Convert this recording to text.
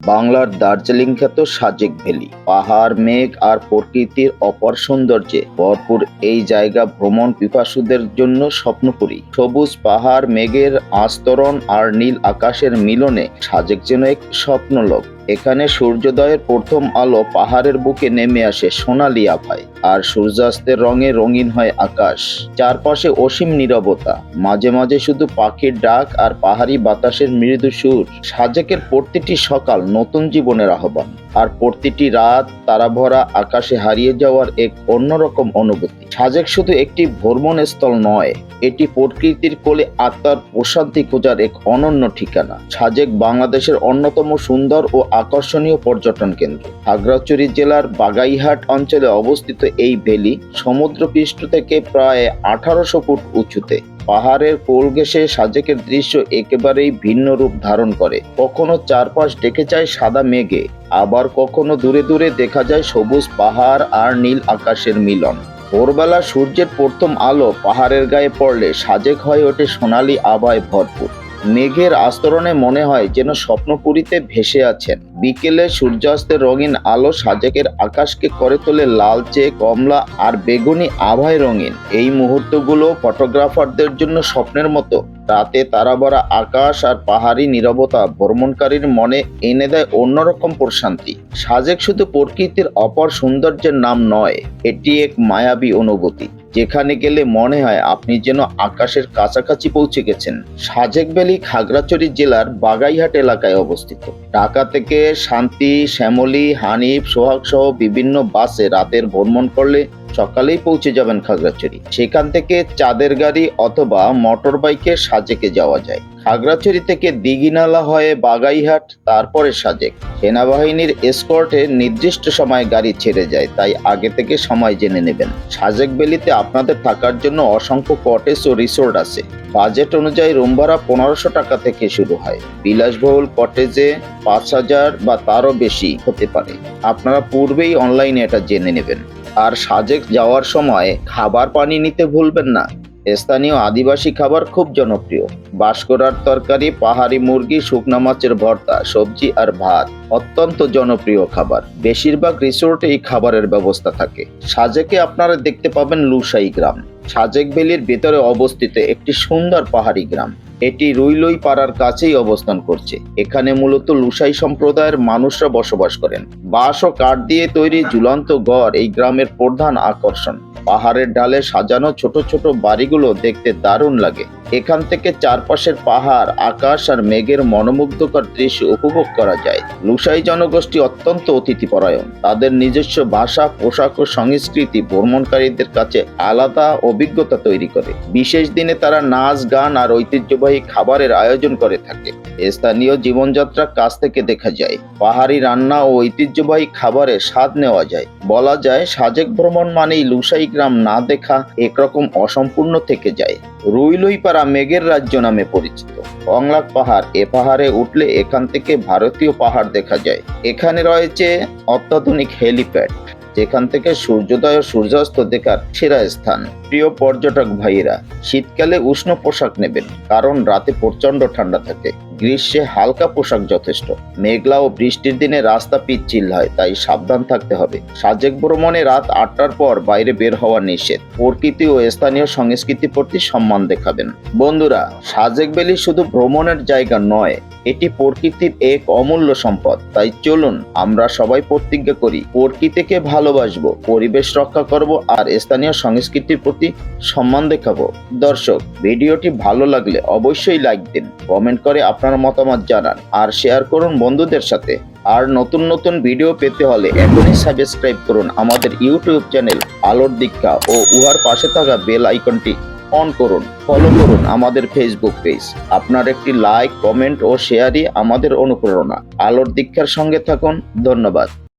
বাংলার দার্জিলিং খ্যাত সাজেক ভ্যালি। পাহাড়, মেঘ আর প্রকৃতির অপর সৌন্দর্যে ভরপুর এই জায়গা ভ্রমণ পিপাসুদের জন্য স্বপ্নপুরী। সবুজ পাহাড়, মেঘের আস্তরণ আর নীল আকাশের মিলনে সাজেক যেন এক স্বপ্নলোক। এখানে সূর্যোদয়ের প্রথম আলো পাহাড়ের বুকে নেমে আসে সোনালি আভায়। আর সূর্যাস্তের রঙে রঙিন হয় আকাশ। চারপাশে অসীম নীরবতা। মাঝে মাঝে শুধু পাখির ডাক আর পাহাড়ি বাতাসের মৃদু সুর। সাজেকের প্রতিটি সকাল নতুন জীবনের আহ্বান। আর প্রতিটি রাত তারাভরা আকাশে হারিয়ে যাওয়ার এক অন্যরকম অনুভূতি। সাজেক শুধু একটি ভ্রমণ স্থল নয়, এটি প্রকৃতির কোলে আত্মার প্রশান্তি খোঁজার এক অনন্য ঠিকানা। সাজেক বাংলাদেশের অন্যতম সুন্দর ও আকর্ষণীয় পর্যটন কেন্দ্র। খাগড়াছড়ি জেলার বাগাইহাট অঞ্চলে অবস্থিত এই ভ্যালি সমুদ্রপৃষ্ঠ থেকে প্রায় আঠারোশো ফুট উঁচুতে। পাহাড়ের কোল ঘেঁষে সাজেকের দৃশ্য একেবারেই ভিন্ন রূপ ধারণ করে। কখনো চারপাশ ডেকে যায় সাদা মেঘে, আবার কখনো দূরে দূরে দেখা যায় সবুজ পাহাড় আর নীল আকাশের মিলন। ভোরবেলা সূর্যের প্রথম আলো পাহাড়ের গায়ে পড়লে সাজেক হয়ে ওঠে সোনালি আবায় ভরপুর। মেঘের আস্তরণে মনে হয় যেন স্বপ্নপুরীতে ভেসে আছেন। বিকেলে সূর্যাস্তের রঙিন আলো সাজেকের আকাশকে করে তোলে লালচে কমলা আর বেগুনি আভায় রঙিন। এই মুহূর্তগুলো ফটোগ্রাফারদের জন্য স্বপ্নের মতো। রাতে তারাভরা আকাশ আর পাহাড়ি নীরবতা ভ্রমণকারীর মনে এনে দেয় অন্যরকম প্রশান্তি। সাজেক শুধু প্রকৃতির অপর সৌন্দর্যের নাম নয়, এটি এক মায়াবী অনুভূতি। যেখানে গেলে মনে হয় আপনি যেন আকাশের কাছাকাছি পৌঁছে গেছেন। সাজেক ভ্যালি খাগড়াছড়ি জেলার বাগাইহাট এলাকায় অবস্থিত। ঢাকা থেকে শান্তি, শ্যামলী, হানিফ, সোহাগ সহ বিভিন্ন বাসে রাতের ভ্রমণ করলে সকালেই পৌঁছে যাবেন খাগড়াছড়ি। সেখান থেকে চাঁদের গাড়ি অথবা মোটর বাইকে সাজেকে যাওয়া যায়। খাগড়াছড়ি থেকে দিঘিনালা হয়ে বাগাইহাট, তারপরে সাজেক। সেনাবাহিনীর এসকর্টে নির্দিষ্ট সময়ে গাড়ি ছেড়ে যায়, তাই আগে থেকে সময় জেনে নেবেন। সাজেক ভ্যালিতে আপনাদের থাকার জন্য অসংখ্য কটেজ ও রিসোর্ট আছে। বাজেট অনুযায়ী রুম ভাড়া পনেরোশো টাকা থেকে শুরু হয়। বিলাসবহুল কটেজে পাঁচ হাজার বা তারও বেশি হতে পারে। আপনারা পূর্বেই অনলাইনে এটা জেনে নেবেন। আর সাজেক যাওয়ার সময় খাবার পানি নিতে ভুলবেন না। স্থানীয় আদিবাসী খাবার খুব জনপ্রিয়। বাঁশকরার তরকারি, পাহাড়ি মুরগি, শুকনা মাছের ভর্তা, সবজি আর ভাত অত্যন্ত জনপ্রিয় খাবার। বেশিরভাগ রিসোর্টে এই খাবারের ব্যবস্থা থাকে। সাজেকে আপনারা দেখতে পাবেন লুসাই গ্রাম। সাজেক ভ্যালির ভেতরে অবস্থিত একটি সুন্দর পাহাড়ি গ্রাম। এটি রুইলই পাড়ার কাছেই অবস্থান করছে। এখানে মূলত লুসাই সম্প্রদায়ের মানুষরা বসবাস করেন। বাঁশ ও কাঠ দিয়ে তৈরি ঝুলন্ত ঘর এই গ্রামের প্রধান আকর্ষণ। পাহাড়ের ডালে সাজানো ছোট ছোট বাড়িগুলো দেখতে দারুণ লাগে। এখান থেকে চারপাশের পাহাড়, আকাশ আর মেঘের মনোমুগ্ধকর দৃশ্য উপভোগ করা যায়। লুসাই জনগোষ্ঠী অত্যন্ত অতিথিপরায়ণ। তাদের নিজস্ব ভাষা, পোশাক ও সংস্কৃতি ভ্রমণকারীদের কাছে আলাদা অভিজ্ঞতা তৈরি করে। বিশেষ দিনে তারা নাচ, গান আর ঐতিহ্যবাহী খাবারের আয়োজন করে থাকে। স্থানীয় জীবনযাত্রা কাছ থেকে দেখা যায়, পাহাড়ি রান্না ও ঐতিহ্যবাহী খাবারের স্বাদ নেওয়া যায়। বলা যায়, সাজেক ভ্রমণ মানেই লুসাই গ্রাম না দেখা একরকম অসম্পূর্ণ থেকে যায়। রুইলইপাড়া মেঘের রাজ্য নামে পরিচিত। অংলাক পাহাড়, এ পাহাড়ে উঠলে এখান থেকে ভারতীয় পাহাড় দেখা যায়। এখানে রয়েছে অত্যাধুনিক হেলিপ্যাড। যেখান থেকে সূর্যোদয় ও সূর্যাস্ত দেখার সেরা স্থান। প্রিয় পর্যটক ভাইয়েরা, শীতকালে উষ্ণ পোশাক নেবেন, কারণ রাতে প্রচণ্ড ঠান্ডা থাকে। গ্রীষ্মে হালকা পোশাক যথেষ্ট। মেঘলা ও বৃষ্টির দিনে রাস্তা পিচ্ছিল হয় তাই সাবধান থাকতে হবে। সাজেক ভ্রমণে রাত আটটার পর বাইরে বের হওয়া নিষেধ। প্রকৃতি ও স্থানীয় সংস্কৃতির প্রতি সম্মান দেখাবেন। বন্ধুরা, সাজেক ভ্যালি শুধু ভ্রমণের জায়গা নয়, এটি প্রকৃতির এক অমূল্য সম্পদ। তাই চলুন, আমরা সবাই প্রতিজ্ঞা করি, প্রকৃতিকে ভালোবাসবো, পরিবেশ রক্ষা করব আর স্থানীয় সংস্কৃতির প্রতি সম্মান দেখাবো। দর্শক, ভিডিওটি ভালো লাগলে অবশ্যই লাইক দিন। কমেন্ট করে আপনার মতামত জানান আর শেয়ার করুন বন্ধুদের সাথে। আর নতুন নতুন ভিডিও পেতে হলে এখনই সাবস্ক্রাইব করুন আমাদের ইউটিউব চ্যানেল আলোর দীক্ষা ও উহার পাশে থাকা বেল আইকনটি অন করুন। ফলো করুন আমাদের ফেসবুক পেজ আপনার একটি লাইক কমেন্ট ও শেয়ারই আমাদের অনুপ্রেরণা। আলোর দীক্ষার সঙ্গে থাকুন। ধন্যবাদ।